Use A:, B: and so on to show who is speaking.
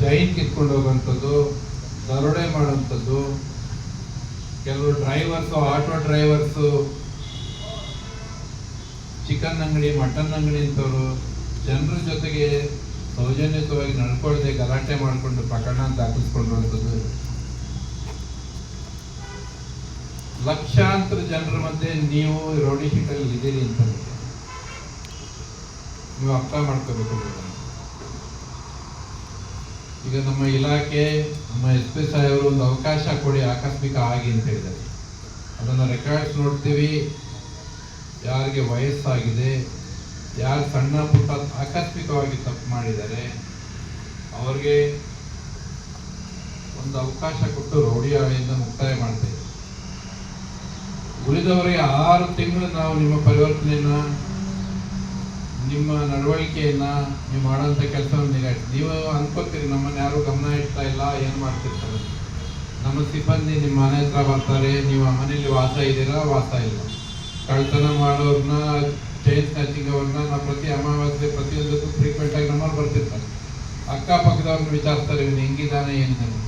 A: Chain ಕಿತ್ಕೊಂಡು ಹೋಗುವಂಥದ್ದು, ದರೋಡೆ ಮಾಡುವಂಥದ್ದು, ಕೆಲವು ಡ್ರೈವರ್ಸು ಆಟೋ ಡ್ರೈವರ್ಸು ಚಿಕನ್ ಅಂಗಡಿ ಮಟನ್ ಅಂಗಡಿ ಅಂತವರು, ಜನರ ಜೊತೆಗೆ ಸೌಜನ್ಯತವಾಗಿ ನಡ್ಕೊಳ್ಳದೆ ಗಲಾಟೆ ಮಾಡಿಕೊಂಡು ಪ್ರಕರಣ ದಾಖಲಿಸ್ಕೊಂಡಿರುವಂಥದ್ದು ಲಕ್ಷಾಂತರ ಜನರ ಮಧ್ಯೆ ನೀವು ರೌಡಿ ಶೀಟಲ್ಲಿ ಇದ್ದೀರಿ ಅಂತ ನೀವು ಅರ್ಥ ಮಾಡ್ಕೋಬೇಕು. ಈಗ ನಮ್ಮ ಇಲಾಖೆ, ನಮ್ಮ ಎಸ್ ಪಿ ಸಾಹೇಬರು ಒಂದು ಅವಕಾಶ ಕೊಡಿ ಆಕಸ್ಮಿಕ ಆಗಿ ಅಂತ ಹೇಳಿದ್ದಾರೆ. ಅದನ್ನು ರೆಕಾರ್ಡ್ಸ್ ನೋಡ್ತೀವಿ. ಯಾರಿಗೆ ವಯಸ್ಸಾಗಿದೆ, ಯಾರು ಸಣ್ಣ ಪುಟ್ಟ ಆಕಸ್ಮಿಕವಾಗಿ ತಪ್ಪು ಮಾಡಿದ್ದಾರೆ, ಅವ್ರಿಗೆ ಒಂದು ಅವಕಾಶ ಕೊಟ್ಟು ರೌಡಿ ಹಾಳೆಯಿಂದ ಮುಕ್ತಾಯ ಮಾಡ್ತೇವೆ. ಉಳಿದವರಿಗೆ ಆರು ತಿಂಗಳು ನಾವು ನಿಮ್ಮ ಪರಿವರ್ತನೆಯನ್ನ ನಿಮ್ಮ ನಡವಳಿಕೆಯನ್ನ ನೀವು ಮಾಡೋಂಥ ಕೆಲಸವನ್ನು ನಿಗಾಯಿಸಿ ನೀವು ಅನ್ಕೋತೀರಿ, ನಮ್ಮನ್ನು ಯಾರು ಗಮನ ಇಡ್ತಾ ಇಲ್ಲ, ಏನು ಮಾಡ್ತಿರ್ತಾರೆ? ನಮ್ಮ ಸಿಬ್ಬಂದಿ ನಿಮ್ಮ ಮನೆ ಹತ್ರ ಬರ್ತಾರೆ, ನೀವು ಆ ಮನೆಯಲ್ಲಿ ವಾಸ ಇದ್ದೀರಾ, ವಾಸ ಇಲ್ಲ. ಕಳ್ತನ ಮಾಡೋರನ್ನ ಚೈನ್ ಸ್ನ್ಯಾಚಿಂಗ್ ಅವ್ರನ್ನ ನಾವು ಪ್ರತಿ ಅಮಾವಾಸ್ಯೆ ಪ್ರತಿಯೊಂದಕ್ಕೂ ಫ್ರೀಕ್ವೆಂಟಾಗಿ ನಮ್ಮಲ್ಲಿ ಬರ್ತಿರ್ತಾರೆ. ಅಕ್ಕಪಕ್ಕದವ್ರನ್ನ ವಿಚಾರಿಸ್ತಾರೆ, ಇವನು ಹೆಂಗಿದ್ದಾನೆ, ಏನಿದ್ದಾನೆ?